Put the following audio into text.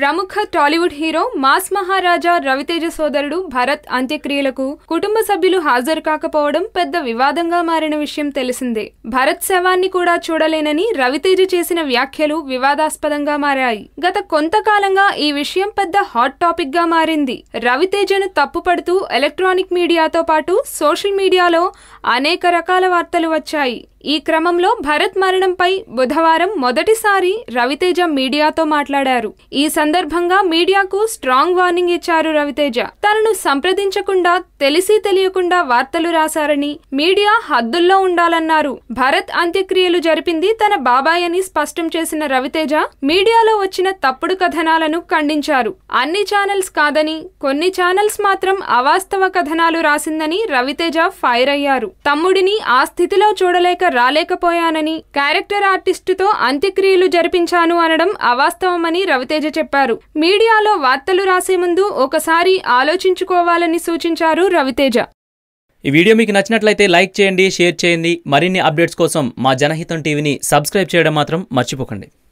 ప్రముఖ Tollywood hero mass Maharaja Ravi Teja సోదరుడు భరత్ అంత్యక్రియలకు కుటుంబ సభ్యులు హాజరు కాకపోవడం పెద్ద వివాదంగా మారిన విషయం తెలిసిందే. భరత్ శవాన్ని కూడా చూడలేనని రవితేజ చేసిన వ్యాఖ్యలు వివాదాస్పదంగా మారాయి. గత కొంతకాలంగా ఈ విషయం పెద్ద హాట్ టాపిక్గా మారింది. రవితేజను తప్పుపడుతూ ఎలక్ట్రానిక్ మీడియాతో పాటు సోషల్ మీడియాలో అనేక రకాల వార్తలు వచ్చాయి. ఈ క్రమంలో భరత్ మరణంపై బుధవారం మొదటిసారి రవితేజ మీడియాతో మాట్లాడారు. ఈ సందర్భంగా మీడియాకు స్ట్రాంగ్ వార్నింగ్ ఇచ్చారు రవితేజ. తనను సంప్రదించకుండా తెలిసి తెలియకుండా వార్తలు రాశారని మీడియా హద్దుల్లో ఉండాలన్నారు. భరత్ అంత్యక్రియలు జరిపింది తన బాబాయ్ అని స్పష్టం చేసిన రవితేజ మీడియాలో వచ్చిన తప్పుడు కథనాలను ఖండించారు. అన్ని ఛానల్స్ కాదని కొన్ని ఛానల్స్ మాత్రం అవాస్తవ కథనాలు రాసిందని రవితేజ ఫైర్ అయ్యారు. తమ్ముడిని ఆ స్థితిలో చూడలేక రాలేకపోయానని క్యారెక్టర్ ఆర్టిస్టుతో అంత్యక్రియలు జరిపించాను అనడం అవాస్తవమని రవితేజ చెప్పారు. మీడియాలో వార్తలు రాసే ముందు ఒకసారి ఆలోచించుకోవాలని సూచించారు రవితేజ. ఈ వీడియో మీకు నచ్చినట్లయితే లైక్ చేయండి షేర్ చేయండి. మరిన్ని అప్డేట్స్ కోసం మా జనహితం టీవీని సబ్స్క్రైబ్ చేయడం మాత్రం మర్చిపోకండి.